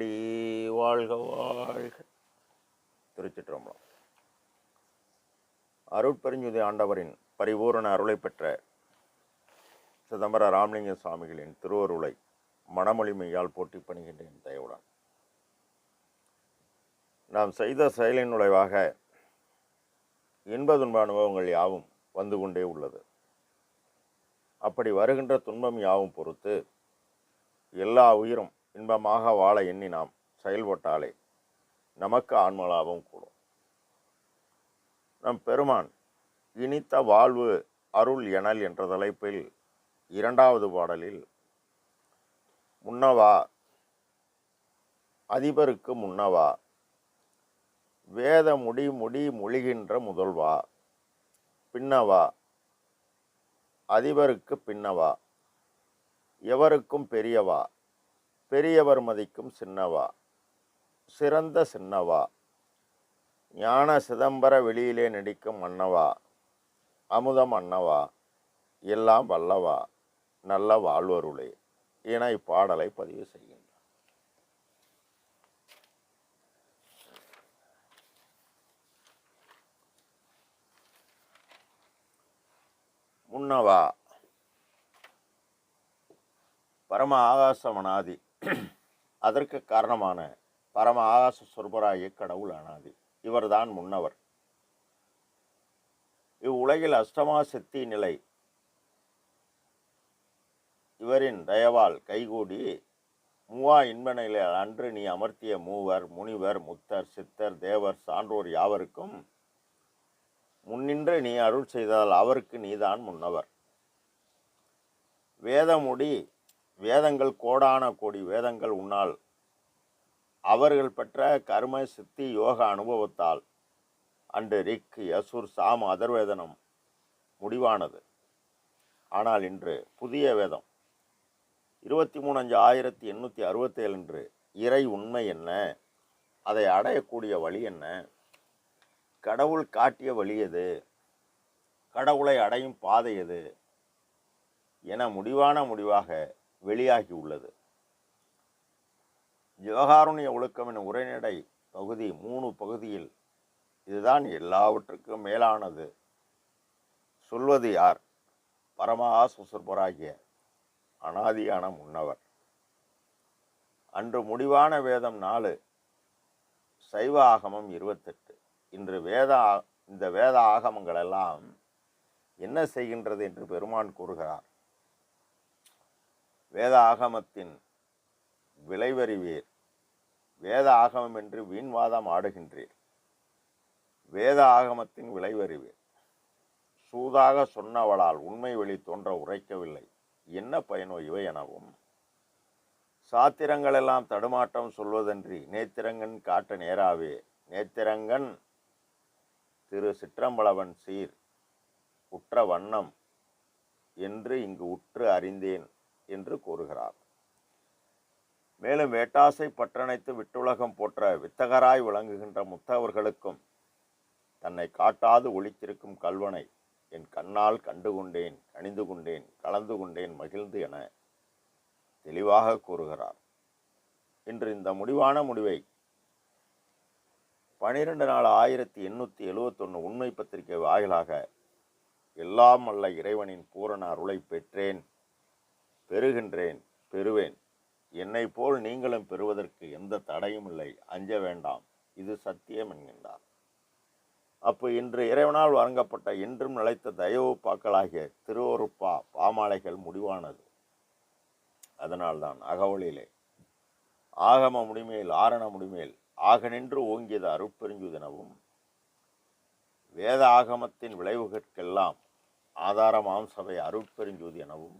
மலரடி வாழ்க வாழ்க. திருச்சிற்றம்பலம். அருட்பெருஞ்சுதி ஆண்டவரின் பரிபூரண அருளை பெற்ற சிதம்பர ராமலிங்க சுவாமிகளின் திருவருளை மனமொழிமையால் போட்டி பணிகின்றேன் தயவுடன். நாம் செய்த செயலின் நுழைவாக இன்ப துன்ப அனுபவங்கள் யாவும் வந்து கொண்டே உள்ளது. அப்படி வருகின்ற துன்பம் யாவும் பொறுத்து எல்லா உயிரும் இன்பமாக வாழ எண்ணி நாம் செயல்பட்டாலே நமக்கு ஆன்மலாபம் கூடும். நம் பெருமான் இனித்த வாழ்வு அருள் எனல் என்ற தலைப்பில் இரண்டாவது பாடலில் முன்னவா அதிபருக்கு முன்னவா வேத முடி முடி மொழிகின்ற முதல்வா பின்னவா அதிபருக்கு பின்னவா எவருக்கும் பெரியவா பெரியவர் மதிக்கும் சின்னவா சிறந்த சின்னவா ஞான சிதம்பர வெளியிலே நடிக்கும் அன்னவா அமுதம் அன்னவா எல்லாம் வல்லவா நல்ல வாழ்வருளே என இப்பாடலை பதிவு செய்கின்றார். முன்னவா பரம ஆகாசமனாதி அதற்கு காரணமான பரம ஆகாச சொர்பராய கடவுள் அனாதி. இவர்தான் முன்னவர். இவ்வுலகில் அஷ்டமா சித்தி நிலை. இவரின் தயவால் கைகூடி மூவா இன்பநிலை அன்று நீ அமர்த்திய மூவர் முனிவர் முத்தர் சித்தர் தேவர் சான்றோர் யாவருக்கும் முன்னின்று நீ அருள் செய்ததால் அவருக்கு நீதான் முன்னவர். வேதமுடி வேதங்கள் கோடான கோடி வேதங்கள் உன்னால் அவர்கள் பெற்ற கர்ம சித்தி யோக அனுபவத்தால் அன்று ரிக் யசுர் சாம அதர்வேதனம் முடிவானது. ஆனால் இன்று புதிய வேதம். இருபத்தி மூணு அஞ்சு ஆயிரத்தி எண்ணூற்றி அறுபத்தேழு என்று இறை உண்மை என்ன? அதை அடையக்கூடிய வழி என்ன? கடவுள் காட்டிய வழி எது? கடவுளை அடையும் பாதை எது? என முடிவான முடிவாக வெளியாகி உள்ளது ஜோகாருண்ய ஒழுக்கம் எனும் உரைநடை பகுதி மூணு பகுதியில் இதுதான் எல்லாவற்றுக்கும் மேலானது. சொல்வது யார்? பரமஹா சுசுர்பராகிய அனாதியான முன்னவர். அன்று முடிவான வேதம் நாலு சைவ ஆகமம் இருபத்தெட்டு. இன்று வேத இந்த வேத ஆகமங்களெல்லாம் என்ன செய்கின்றது என்று பெருமான் கூறுகிறார். வேத ஆகமத்தின் விளைவறிவீர். வேத ஆகமம் என்று வீண்வாதம் ஆடுகின்றீர். வேத ஆகமத்தின் விளைவறிவீர். சூதாக சொன்னவளால் உண்மை வெளி தோன்ற உரைக்கவில்லை. என்ன பயனோ இவை எனவும். சாத்திரங்களெல்லாம் தடுமாட்டம் தடுமாற்றம் சொல்வதன்றி நேத்திரங்கன் காட்ட நேராவே. நேத்திரங்கன் திரு சிற்றம்பலவன் சீர் உற்ற வண்ணம் என்று இங்கு உற்று அறிந்தேன். என்று கூறுகிறார். மேலும் வேட்டாசை பற்றணைத்து விட்டுலகம் போற்ற வித்தகராய் விளங்குகின்ற முத்தவர்களுக்கும் தன்னை காட்டாது ஒழித்திருக்கும் கல்வனை என் கண்ணால் கண்டு கொண்டேன் கணிந்து கொண்டேன் கலந்து கொண்டேன் மகிழ்ந்து என தெளிவாக கூறுகிறார். இன்று இந்த முடிவான முடிவை பனிரெண்டு நாள் ஆயிரத்தி எண்ணூற்றி எழுவத்தொன்று உண்மை பத்திரிகை வாயிலாக எல்லாம் அல்ல இறைவனின் பூரண அருளை பெற்றேன். பெறுகின்றேன் பெறுவேன். என்னை போல் நீங்களும் பெறுவதற்கு எந்த தடையும் இல்லை. அஞ்ச வேண்டாம். இது சத்தியம் என்கின்றார். அப்போ இன்று இறைவனால் வழங்கப்பட்ட இன்றும் நிலைத்த தயவு பாக்களாகிய திருவருப்பா பாமாலைகள் முடிவானது. அதனால்தான் அகவலிலே ஆகம முடிமேல் ஆரண முடிமேல் ஆக நின்று ஓங்கியது அருப்பெருஞ்சுதெனவும் வேத ஆகமத்தின் விளைவுகளுக்கெல்லாம் ஆதாரமாம் சபை அருட்பெருஞ்சோதி எனவும்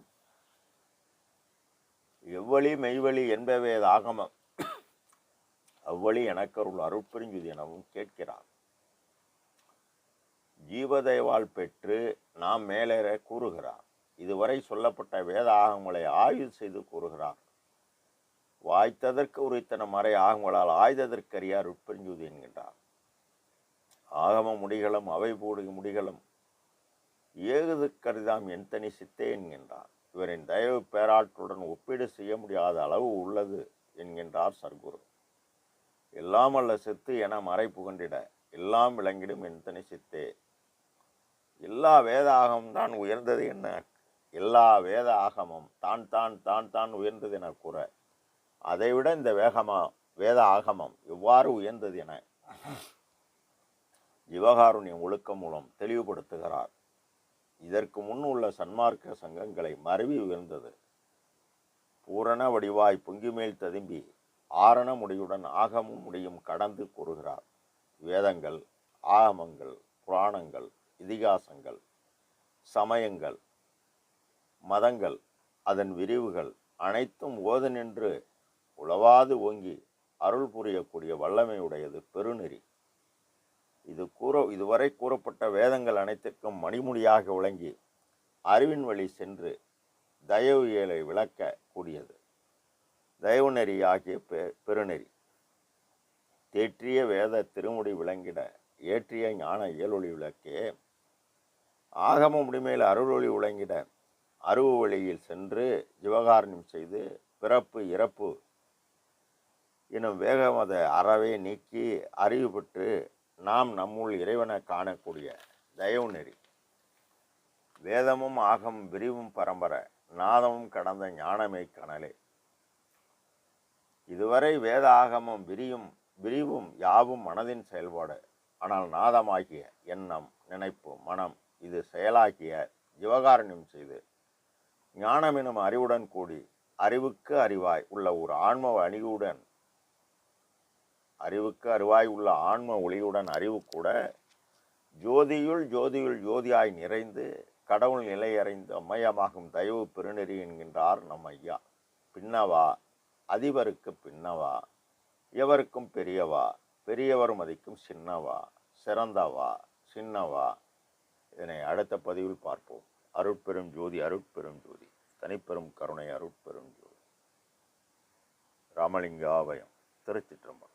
எவ்வளி மெய்வழி என்பவே ஆகமம் அவ்வழி எனக்கருள் அருட்பெருஞ்சுதி எனவும் கேட்கிறார் ஜீவதேவால் பெற்று நாம் மேலேற கூறுகிறார் இதுவரை சொல்லப்பட்ட வேத ஆகங்களை ஆய்வு செய்து கூறுகிறார் வாய்த்ததற்கு உரித்தன மறை ஆகங்களால் ஆய்ததற்கரிய அருட்பெருஞ்சுதி என்கின்றார் ஆகம முடிகளும் அவை போடு முடிகளும் ஏகுது கருதாம் என் தனி சித்தே என்கின்றார் இவரின் தயவு பேராற்றுடன் ஒப்பீடு செய்ய முடியாத அளவு உள்ளது என்கின்றார் சர்க்குரு. எல்லாம் அல்ல சித்து என மறை புகண்டிட எல்லாம் விளங்கிடும் என் தனி சித்தே. எல்லா வேத ஆகமும் தான் உயர்ந்தது என்ன? எல்லா வேத ஆகமும் தான் தான் தான் தான் உயர்ந்தது என கூற அதைவிட இந்த வேகமா வேத ஆகமம் எவ்வாறு உயர்ந்தது என? ஜிவகாருண்யம் ஒழுக்கம் மூலம் தெளிவுபடுத்துகிறார். இதற்கு முன் உள்ள சன்மார்க்க சங்கங்களை மருவி உயர்ந்தது. பூரண வடிவாய் பொங்கிமேல் ததும்பி ஆரண முடியுடன் ஆகமும் முடியும் கடந்து கூறுகிறார். வேதங்கள் ஆகமங்கள் புராணங்கள் இதிகாசங்கள் சமயங்கள் மதங்கள் அதன் விரிவுகள் அனைத்தும் ஓது நின்று உளவாது ஓங்கி அருள் புரியக்கூடிய வல்லமையுடையது பெருநெறி. இது கூற இதுவரை கூறப்பட்ட வேதங்கள் அனைத்திற்கும் மணிமுடியாக விளங்கி அறிவின் வழி சென்று தயவு இயலை விளக்க கூடியது. தயவு நெறி ஆகிய பெ பெருநெறி. தேற்றிய வேத திருமுடி விளங்கிட ஏற்றிய ஞான இயலொளி விளக்கே. ஆகம முடிமையில் அருளொளி விளங்கிட அருவு வழியில் சென்று ஜிவகாரணம் செய்து பிறப்பு இறப்பு எனும் வேகமத அறவே நீக்கி அறிவு பெற்று நாம் நம்முள் இறைவனை காணக்கூடிய தயவு நெறி. வேதமும் ஆகம் விரிவும் பரம்பரை நாதமும் கடந்த ஞானமே கனலே. இதுவரை வேத ஆகமும் விரியும் விரிவும் யாவும் மனதின் செயல்பாடு. ஆனால் நாதமாகிய எண்ணம் நினைப்பு மனம் இது செயலாகிய ஜீவகாரண்யம் செய்து ஞானம் எனும் அறிவுடன் கூடி அறிவுக்கு அறிவாய் உள்ள ஒரு ஆன்ம அணிவுடன் அறிவுக்கு அறிவாய் உள்ள ஆன்ம ஒளியுடன் அறிவு கூட ஜோதியுள் ஜோதியுள் ஜோதியாய் நிறைந்து கடவுள் நிலையறைந்து அம்மையமாகும் தயவு பெருநெறி என்கின்றார் நம் ஐயா பின்னவா? அதிபருக்கு பின்னவா? எவருக்கும் பெரியவா? பெரியவர் மதிக்கும் சின்னவா? சிறந்தவா? சின்னவா? இதனை அடுத்த பதிவில் பார்ப்போம். அருட்பெரும் ஜோதி அருட்பெரும் ஜோதி. தனிப்பெரும் கருணை அருட்பெரும் ஜோதி. ராமலிங்காவயம் திருச்சிற்றம்பலம்.